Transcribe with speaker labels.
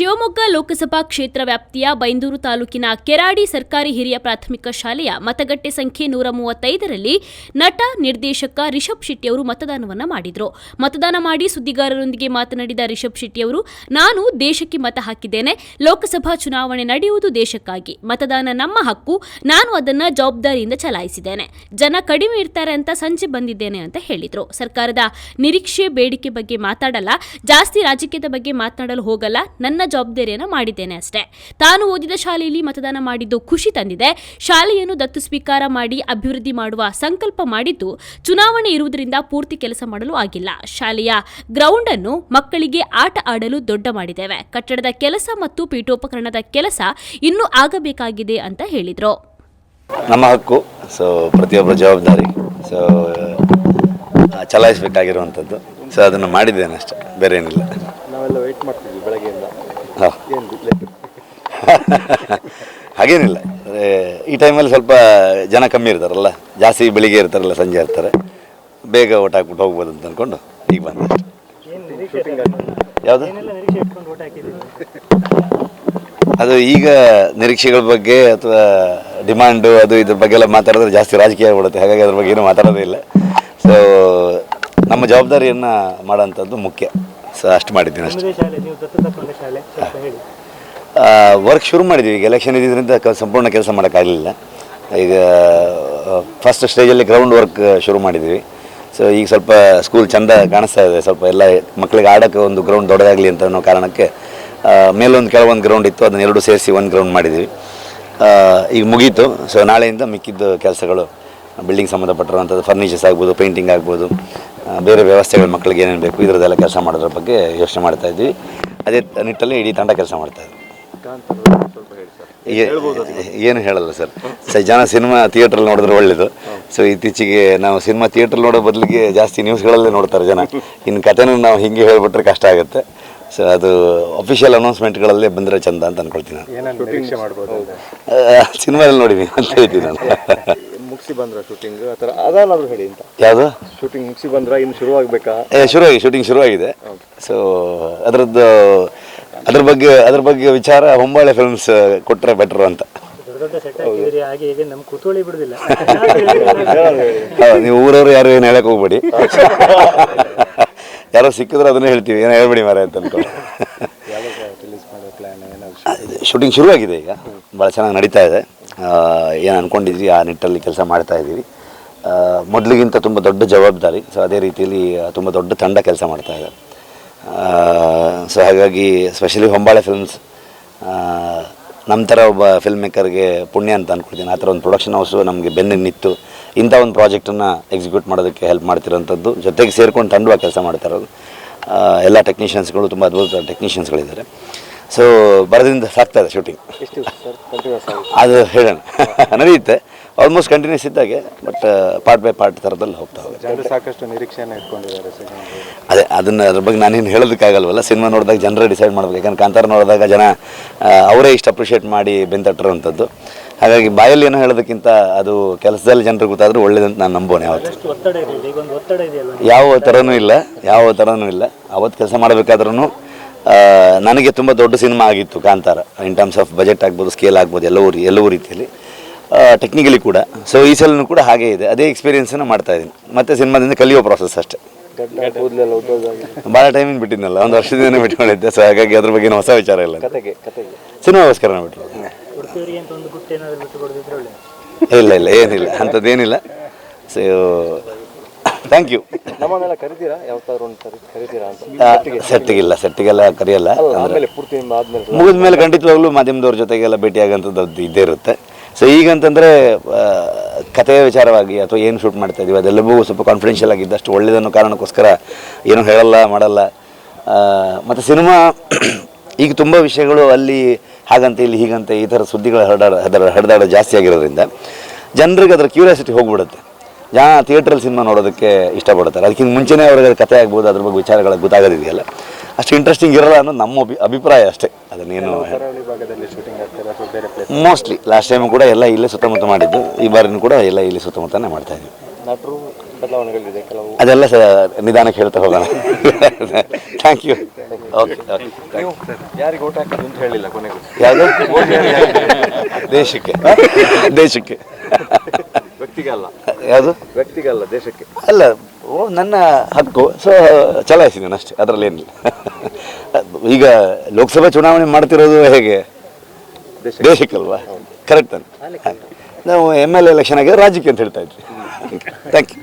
Speaker 1: ಶಿವಮೊಗ್ಗ ಲೋಕಸಭಾ ಕ್ಷೇತ್ರ ವ್ಯಾಪ್ತಿಯ ಬೈಂದೂರು ತಾಲೂಕಿನ ಕೆರಾಡಿ ಸರ್ಕಾರಿ ಹಿರಿಯ ಪ್ರಾಥಮಿಕ ಶಾಲೆಯ ಮತಗಟ್ಟೆ ಸಂಖ್ಯೆ ನೂರ ಮೂವತ್ತೈದರಲ್ಲಿ ನಟ ನಿರ್ದೇಶಕ ರಿಷಬ್ ಶೆಟ್ಟಿಯವರು ಮತದಾನವನ್ನು ಮಾಡಿದ್ರು. ಮತದಾನ ಮಾಡಿ ಸುದ್ದಿಗಾರರೊಂದಿಗೆ ಮಾತನಾಡಿದ ರಿಷಬ್ ಶೆಟ್ಟಿಯವರು ನಾನು ದೇಶಕ್ಕೆ ಮತ ಹಾಕಿದ್ದೇನೆ, ಲೋಕಸಭಾ ಚುನಾವಣೆ ನಡೆಯುವುದು ದೇಶಕ್ಕಾಗಿ. ಮತದಾನ ನಮ್ಮ ಹಕ್ಕು, ನಾನು ಅದನ್ನ ಜವಾಬ್ದಾರಿಯಿಂದ ಚಲಾಯಿಸಿದ್ದೇನೆ. ಜನ ಕಡಿಮೆ ಇರ್ತಾರೆ ಅಂತ ಸಂಜೆ ಬಂದಿದ್ದೇನೆ ಅಂತ ಹೇಳಿದರು. ಸರ್ಕಾರದ ನಿರೀಕ್ಷೆ, ಬೇಡಿಕೆ ಬಗ್ಗೆ ಮಾತಾಡಲ್ಲ, ಜಾಸ್ತಿ ರಾಜಕೀಯದ ಬಗ್ಗೆ ಮಾತನಾಡಲು ಹೋಗಲ್ಲ, ನನ್ನ ಜವಾಬ್ದಾರಿಯನ್ನು ಮಾಡಿದ್ದೇನೆ ಅಷ್ಟೇ. ತಾನು ಓದಿದ ಶಾಲೆಯಲ್ಲಿ ಮತದಾನ ಮಾಡಿದ್ದು ಖುಷಿ ತಂದಿದೆ. ಶಾಲೆಯನ್ನು ದತ್ತು ಸ್ವೀಕಾರ ಮಾಡಿ ಅಭಿವೃದ್ಧಿ ಮಾಡುವ ಸಂಕಲ್ಪ ಮಾಡಿದ್ದು ಚುನಾವಣೆ ಇರುವುದರಿಂದ ಪೂರ್ತಿ ಕೆಲಸ ಮಾಡಲು ಆಗಿಲ್ಲ. ಶಾಲೆಯ ಗ್ರೌಂಡ್ ಅನ್ನು ಮಕ್ಕಳಿಗೆ ಆಟ ಆಡಲು ದೊಡ್ಡ ಮಾಡಿದ್ದೇವೆ. ಕಟ್ಟಡದ ಕೆಲಸ ಮತ್ತು ಪೀಠೋಪಕರಣದ ಕೆಲಸ ಇನ್ನೂ ಆಗಬೇಕಾಗಿದೆ ಅಂತ ಹೇಳಿದರು.
Speaker 2: ನಮ್ಮ ಹಕ್ಕು. ಸೊ ಪ್ರತಿಯೊಬ್ಬರ ಜವಾಬ್ದಾರಿ. ಸೊ ಚಲಾಯಿಸಬೇಕಾಗಿರುವಂಥದ್ದು ಸೊ ಅದನ್ನು ಮಾಡಿದ್ದೇನೆ ಅಷ್ಟೇ. ಬೇರೆ ಏನಿಲ್ಲ
Speaker 3: ನಾವೆಲ್ಲ ವೆಯ್ಟ್ ಮಾಡ್ತಿದ್ವಿ. ಲೇಟ್
Speaker 2: ಹಾಗೇನಿಲ್ಲ. ಈ ಟೈಮಲ್ಲಿ ಸ್ವಲ್ಪ ಜನ ಕಮ್ಮಿ ಇರ್ತಾರಲ್ಲ, ಜಾಸ್ತಿ ಬೆಳಿಗ್ಗೆ ಇರ್ತಾರಲ್ಲ, ಸಂಜೆ ಇರ್ತಾರೆ. ಬೇಗ ಓಟ್ ಹಾಕ್ಬಿಟ್ಟು ಹೋಗ್ಬೋದು ಅಂತ ಅಂದ್ಕೊಂಡು ಈಗ ಬಂದೆ. ಯಾವುದು? ಅದು ಈಗ ನಿರೀಕ್ಷೆಗಳ ಬಗ್ಗೆ ಅಥವಾ ಡಿಮಾಂಡು ಅದು ಇದ್ರ ಬಗ್ಗೆ ಎಲ್ಲ ಮಾತಾಡಿದ್ರೆ ಜಾಸ್ತಿ ರಾಜಕೀಯ ಆಗ್ಬಿಡುತ್ತೆ. ಹಾಗಾಗಿ ಅದ್ರ ಬಗ್ಗೆ ಏನು ಮಾತಾಡೋದೇ ಇಲ್ಲ. ಸೊ ನಮ್ಮ ಜವಾಬ್ದಾರಿಯನ್ನು ಮಾಡೋಂಥದ್ದು ಮುಖ್ಯ. ಸೊ ಅಷ್ಟು ಮಾಡಿದ್ದೀನಿ ಅಷ್ಟೇ. ವರ್ಕ್ ಶುರು ಮಾಡಿದ್ದೀವಿ ಈಗ ಎಲೆಕ್ಷನ್ ಇದ್ದಿದ್ದರಿಂದ ಕ- ಸಂಪೂರ್ಣ ಕೆಲಸ ಮಾಡೋಕ್ಕಾಗಲಿಲ್ಲ ಈಗ ಫಸ್ಟ್ ಸ್ಟೇಜಲ್ಲಿ ಗ್ರೌಂಡ್ ವರ್ಕ್ ಶುರು ಮಾಡಿದ್ದೀವಿ ಸೊ ಈಗ ಸ್ವಲ್ಪ ಸ್ಕೂಲ್ ಚಂದ ಕಾಣಿಸ್ತಾ ಇದೆ. ಸ್ವಲ್ಪ ಎಲ್ಲ ಮಕ್ಕಳಿಗೆ ಆಡೋಕ್ಕೆ ಒಂದು ಗ್ರೌಂಡ್ ದೊಡ್ಡದಾಗಲಿ ಅಂತ ಅನ್ನೋ ಕಾರಣಕ್ಕೆ ಆ, ಮೇಲೊಂದು ಕೆಳಗೊಂದು ಗ್ರೌಂಡ್ ಇತ್ತು. ಅದನ್ನ ಎರಡು ಸೇರಿಸಿ ಒಂದು ಗ್ರೌಂಡ್ ಮಾಡಿದ್ದೀವಿ ಆ, ಈಗ ಮುಗೀತು. ಸೊ ನಾಳೆಯಿಂದ ಮಿಕ್ಕಿದ್ದು ಕೆಲಸಗಳು ಬಿಲ್ಡಿಂಗ್ ಸಂಬಂಧಪಟ್ಟಿರುವಂಥದ್ದು ಫರ್ನಿಚರ್ಸ್ ಆಗ್ಬೋದು ಪೇಂಟಿಂಗ್ ಆಗ್ಬೋದು ಬೇರೆ ವ್ಯವಸ್ಥೆಗಳು ಮಕ್ಕಳಿಗೆ ಏನೇನು ಬೇಕು ಇದರದ್ದೆಲ್ಲ ಕೆಲಸ ಮಾಡೋದ್ರ ಬಗ್ಗೆ ಯೋಚನೆ ಮಾಡ್ತಾ ಇದ್ವಿ. ಅದೇ ನಿಟ್ಟಲ್ಲಿ ಇಡೀ ತಂಡ ಕೆಲಸ ಮಾಡ್ತಾ ಇದ್ವಿ ಏನು ಹೇಳಲ್ಲ ಸರ್. ಸ ಜನ ಸಿನಿಮಾ ಥಿಯೇಟ್ರಲ್ಲಿ ನೋಡಿದ್ರೆ ಒಳ್ಳೇದು. ಸೊ ಇತ್ತೀಚೆಗೆ ನಾವು ಸಿನಿಮಾ ಥಿಯೇಟ್ರ್ ನೋಡೋ ಬದಲಿಗೆ ಜಾಸ್ತಿ ನ್ಯೂಸ್ಗಳಲ್ಲೇ ನೋಡ್ತಾರೆ ಜನ. ಇನ್ನು ಕಥೆನೂ ನಾವು ಹಿಂಗೆ ಹೇಳ್ಬಿಟ್ರೆ ಕಷ್ಟ ಆಗುತ್ತೆ. ಸೊ ಅದು ಅಫಿಷಿಯಲ್ ಅನೌನ್ಸ್ಮೆಂಟ್ಗಳಲ್ಲೇ ಬಂದರೆ ಚಂದ ಅಂತ ಅನ್ಕೊಳ್ತೀನಿ ನಾನು.
Speaker 3: ಅಂತ.
Speaker 2: ಸಿನಿಮಾದಲ್ಲಿ ನೋಡಿವಿ ಅಂತ ಹೇಳ್ತೀನಿ ನಾನು.
Speaker 3: ಮುಗಿಸಿ ಬಂದ್ರ ಶೂಟಿಂಗ್ ಆ ಥರ ಹೇಳಿ ಅಂತ.
Speaker 2: ಯಾವುದು?
Speaker 3: ಶೂಟಿಂಗ್ ಮುಗಿಸಿ ಬಂದ್ರ ಇನ್ನು ಶುರುವಾಗಬೇಕಾ?
Speaker 2: ಏ ಶುರುವಾಗಿ ಶೂಟಿಂಗ್ ಶುರುವಾಗಿದೆ. ಸೊ ಅದರದ್ದು ಅದ್ರ ಬಗ್ಗೆ ಅದ್ರ ಬಗ್ಗೆ ವಿಚಾರ ಹೊಂಬಾಳೆ ಫಿಲ್ಮ್ಸ್ ಕೊಟ್ಟರೆ ಬೆಟರ್ ಅಂತ.
Speaker 4: ದೊಡ್ಡ ದೊಡ್ಡ ಸೆಟ್ ಹಾಕಿದಿರಿ ಹಾಗೆ ಹೀಗೆ ನಮ್ ಕುತೂಹಲ ಬಿಡುದಿಲ್ಲ.
Speaker 2: ಹೌದು, ನೀವು ಊರವರು ಯಾರು ಏನು ಹೇಳಕ್ ಹೋಗ್ಬೇಡಿ. ಯಾರೋ ಸಿಕ್ಕಿದ್ರೆ ಅದನ್ನೇ ಹೇಳ್ತೀವಿ ಏನೋ ಹೇಳ್ಬೇಡಿ ಮಾರ ಅಂತ ಅನ್ಕೊಂಡು ಶೂಟಿಂಗ್ ಶುರುವಾಗಿದೆ ಈಗ. ಭಾಳ ಚೆನ್ನಾಗಿ ನಡೀತಾ ಇದೆ. ಏನು ಅಂದ್ಕೊಂಡಿದ್ವಿ ಆ ನಿಟ್ಟಲ್ಲಿ ಕೆಲಸ ಮಾಡ್ತಾ ಇದ್ದೀವಿ ಮೊದಲಿಗಿಂತ ತುಂಬ ದೊಡ್ಡ ಜವಾಬ್ದಾರಿ. ಸೊ ಅದೇ ರೀತಿಯಲ್ಲಿ ತುಂಬ ದೊಡ್ಡ ತಂಡ ಕೆಲಸ ಮಾಡ್ತಾ ಇದೆ. ಸೊ ಹಾಗಾಗಿ ಸ್ಪೆಷಲಿ ಹೊಂಬಾಳೆ ಫಿಲ್ಮ್ಸ್ ನಮ್ಮ ಥರ ಒಬ್ಬ ಫಿಲ್ಮ್ ಮೇಕರ್ಗೆ ಪುಣ್ಯ ಅಂತ ಅಂದ್ಕೊಳ್ತೀನಿ ಆ ಥರ ಒಂದು ಪ್ರೊಡಕ್ಷನ್ ಹೌಸು ನಮಗೆ ಬೆನ್ನಿಗೆ ನಿಂತು ಇಂಥ ಒಂದು ಪ್ರಾಜೆಕ್ಟನ್ನು ಎಕ್ಸಿಕ್ಯೂಟ್ ಮಾಡೋದಕ್ಕೆ ಹೆಲ್ಪ್ ಮಾಡ್ತಿರೋಂಥದ್ದು. ಜೊತೆಗೆ ಸೇರ್ಕೊಂಡು ತಂಡವಾಗಿ ಕೆಲಸ ಮಾಡ್ತಾ ಇರೋದು ಎಲ್ಲ ಟೆಕ್ನಿಷಿಯನ್ಸ್ಗಳು ತುಂಬ ಅದ್ಭುತ ಟೆಕ್ನಿಷಿಯನ್ಸ್ಗಳಿದ್ದಾರೆ ಸೊ ಬರದಿಂದ ಸಾಕ್ತಾ ಇದೆ ಶೂಟಿಂಗ್ ಅದು ಹೇಳೋಣ. ನಡೆಯುತ್ತೆ. ಆಲ್ಮೋಸ್ಟ್ ಕಂಟಿನ್ಯೂಸ್ ಇದ್ದಾಗೆ ಬಟ್ ಪಾರ್ಟ್ ಬೈ ಪಾರ್ಟ್ ಥರದಲ್ಲಿ ಹೋಗ್ತಾ ಹೋಗುತ್ತೆ.
Speaker 3: ಜನರು ಸಾಕಷ್ಟು ನಿರೀಕ್ಷೆಯನ್ನು ಇಟ್ಕೊಂಡಿದ್ದಾರೆ
Speaker 2: ಅದೇ ಅದನ್ನು ಅದ್ರ ಬಗ್ಗೆ ನಾನೇನು ಹೇಳೋದಕ್ಕಾಗಲ್ವಲ್ಲ ಸಿನಿಮಾ ನೋಡಿದಾಗ ಜನರೇ ಡಿಸೈಡ್ ಮಾಡಬೇಕು. ಯಾಕಂದ್ರೆ ಕಾಂತಾರ ನೋಡಿದಾಗ ಜನ ಅವರೇ ಇಷ್ಟು ಅಪ್ರಿಷಿಯೇಟ್ ಮಾಡಿ ಬೆಂತಟ್ಟಿರುವಂಥದ್ದು ಹಾಗಾಗಿ ಬಾಯಲ್ಲಿ ಏನೋ ಹೇಳೋದಕ್ಕಿಂತ ಅದು ಕೆಲಸದಲ್ಲಿ ಜನರಿಗೆ ಗೊತ್ತಾದರೂ ಒಳ್ಳೇದಂತ ನಾನು ನಂಬೋನೆ ಯಾವತ್ತು. ಯಾವ ಥರನೂ ಇಲ್ಲ ಯಾವ ಥರನೂ ಇಲ್ಲ. ಅವತ್ತು ಕೆಲಸ ಮಾಡಬೇಕಾದ್ರೂ ನನಗೆ ತುಂಬ ದೊಡ್ಡ ಸಿನಿಮಾ ಆಗಿತ್ತು Kantara. In terms of budget ಆಗ್ಬೋದು ಸ್ಕೇಲ್ ಆಗ್ಬೋದು ಎಲ್ಲವೂ ಎಲ್ಲವೂ ರೀತಿಯಲ್ಲಿ. ಟೆಕ್ನಿಕಲಿ ಕೂಡ. ಸೊ ಈ ಸಲನೂ ಕೂಡ ಹಾಗೇ ಇದೆ. ಅದೇ ಎಕ್ಸ್ಪೀರಿಯನ್ಸನ್ನು ಮಾಡ್ತಾ ಇದ್ದೀನಿ. ಮತ್ತೆ ಸಿನಿಮಾದಿಂದ ಕಲಿಯೋ ಪ್ರಾಸೆಸ್ ಅಷ್ಟೇ. ಭಾಳ ಟೈಮಿಂಗ್ ಬಿಟ್ಟಿದ್ನಲ್ಲ. ಒಂದು ವರ್ಷದಿಂದ ಬಿಟ್ಕೊಂಡಿದ್ದೆ ಸೊ ಹಾಗಾಗಿ ಅದ್ರ ಬಗ್ಗೆ ಹೊಸ ವಿಚಾರ ಇಲ್ಲ ಸಿನಿಮಾಗೋಸ್ಕರ ಬಿಟ್ಟು ಇಲ್ಲ ಇಲ್ಲ ಏನಿಲ್ಲ. ಅಂಥದ್ದೇನಿಲ್ಲ. ಸೊ ಥ್ಯಾಂಕ್ ಯು
Speaker 3: ನಮ್ಮನ್ನೆಲ್ಲ ಕರಿತೀರಾ? ಯಾವತ್ತಾದ್ರು ಒಂದು ಸರಿ ಕರಿತೀರಾ ಅಂತ.
Speaker 2: ಸೆಟ್ಟಿಗಿಲ್ಲ ಸೆಟ್ಟಿಗೆಲ್ಲ ಕರೆಯಲ್ಲ. ಮುಗಿದ ಮೇಲೆ ಖಂಡಿತವಾಗ್ಲೂ ಮಾಧ್ಯಮದವ್ರ ಜೊತೆಗೆಲ್ಲ ಭೇಟಿಯಾಗಂಥದ್ದು ಇದ್ದೇ ಇರುತ್ತೆ. ಸೊ ಈಗಂತಂದರೆ ಕಥೆಯ ವಿಚಾರವಾಗಿ ಅಥವಾ ಏನು ಶೂಟ್ ಮಾಡ್ತಾ ಇದೀವಿ, ಅದೆಲ್ಲವೂ ಸ್ವಲ್ಪ ಕಾನ್ಫಿಡೆನ್ಷಿಯಲ್ ಆಗಿದ್ದಷ್ಟು ಒಳ್ಳೆಯದನ್ನು ಕಾರಣಕ್ಕೋಸ್ಕರ ಏನೂ ಹೇಳಲ್ಲ, ಮಾಡಲ್ಲ. ಮತ್ತು ಸಿನಿಮಾ ಈಗ ತುಂಬ ವಿಷಯಗಳು ಅಲ್ಲಿ ಹಾಗಂತ, ಇಲ್ಲಿ ಹೀಗಂತ, ಈ ಥರ ಸುದ್ದಿಗಳು ಹರಡಾಡ ಹರಡಾಡ ಜಾಸ್ತಿ ಆಗಿರೋದ್ರಿಂದ ಜನರಿಗೆ ಅದರ ಕ್ಯೂರಿಯಾಸಿಟಿ ಹೋಗ್ಬಿಡುತ್ತೆ. ಜಾ ಥಿಯೇಟ್ರಲ್ಲಿ ಸಿನಿಮಾ ನೋಡೋದಕ್ಕೆ ಇಷ್ಟಪಡ್ತಾರೆ. ಅದಕ್ಕಿಂತ ಮುಂಚೆನೇ ಅವ್ರಿಗೆ ಕಥೆ ಆಗ್ಬೋದು, ಅದ್ರ ಬಗ್ಗೆ ವಿಚಾರಗಳು ಗೊತ್ತಾಗೋದಿದೆಯಲ್ಲ. ಅಷ್ಟು ಇಂಟ್ರೆಸ್ಟಿಂಗ್ ಇರಲ್ಲ ಅನ್ನೋದು ನಮ್ಮ ಅಭಿ ಅಭಿಪ್ರಾಯ ಅಷ್ಟೇ. ಅದನ್ನೇನು
Speaker 3: ಕರಾವಳಿ ಭಾಗದಲ್ಲಿ ಶೂಟಿಂಗ್ ಆಗ್ತಾರೆ ಅಥವಾ ಬೇರೆ ಪ್ಲೇಸ್
Speaker 2: ಮೋಸ್ಟ್ಲಿ ಲಾಸ್ಟ್ ಟೈಮ್ ಕೂಡ ಎಲ್ಲ ಇಲ್ಲೇ ಸುತ್ತಮುತ್ತ ಮಾಡಿದ್ದು. ಈ ಬಾರಿನೂ ಕೂಡ ಎಲ್ಲ ಇಲ್ಲಿ ಸುತ್ತಮುತ್ತನೇ ಮಾಡ್ತಾ ಇದ್ದೀವಿ.
Speaker 3: ನಟರು ಬದಲಾವಣೆಗಳಿದೆ ಕೆಲವು.
Speaker 2: ಅದೆಲ್ಲ ಸ ನಿಧಾನಕ್ಕೆ ಹೇಳ್ತಾ ಹೋಗೋಣ. ಥ್ಯಾಂಕ್ ಯು ಓಕೆ ಓಕೆ
Speaker 3: ನೀವು ಯಾರಿಗೆ ಓಟ್ ಹಾಕಿದ್ರು ಅಂತ ಹೇಳಿಲ್ಲ ಕೊನೆಗೂ?
Speaker 2: ಯಾವುದು? ದೇಶಕ್ಕೆ. ದೇಶಕ್ಕೆ.
Speaker 3: ವ್ಯಕ್ತಿಗಲ್ಲ
Speaker 2: ಯಾವುದು?
Speaker 3: ವ್ಯಕ್ತಿಗಲ್ಲ ದೇಶಕ್ಕೆ.
Speaker 2: ಅಲ್ಲ ಓ ನನ್ನ ಹಕ್ಕು. ಸೊ ಚಲಾಯಿಸಿದ್ದೇನೆ ಅಷ್ಟೇ ಅದರಲ್ಲಿ ಏನಿಲ್ಲ. ಈಗ ಲೋಕಸಭೆ ಚುನಾವಣೆ ಮಾಡ್ತಿರೋದು ಹೇಗೆ?
Speaker 3: ದೇಶಕ್ಕೆ.
Speaker 2: ದೇಶಕ್ಕಲ್ವಾ? ಕರೆಕ್ಟ್ ನಾನು ನಾವು ಎಂ ಎಲ್ ಎಲೆಕ್ಷನ್ ಆಗಿದೆ ರಾಜ್ಯಕ್ಕೆ ಅಂತ ಹೇಳ್ತಾ ಇದ್ವಿ. Thank you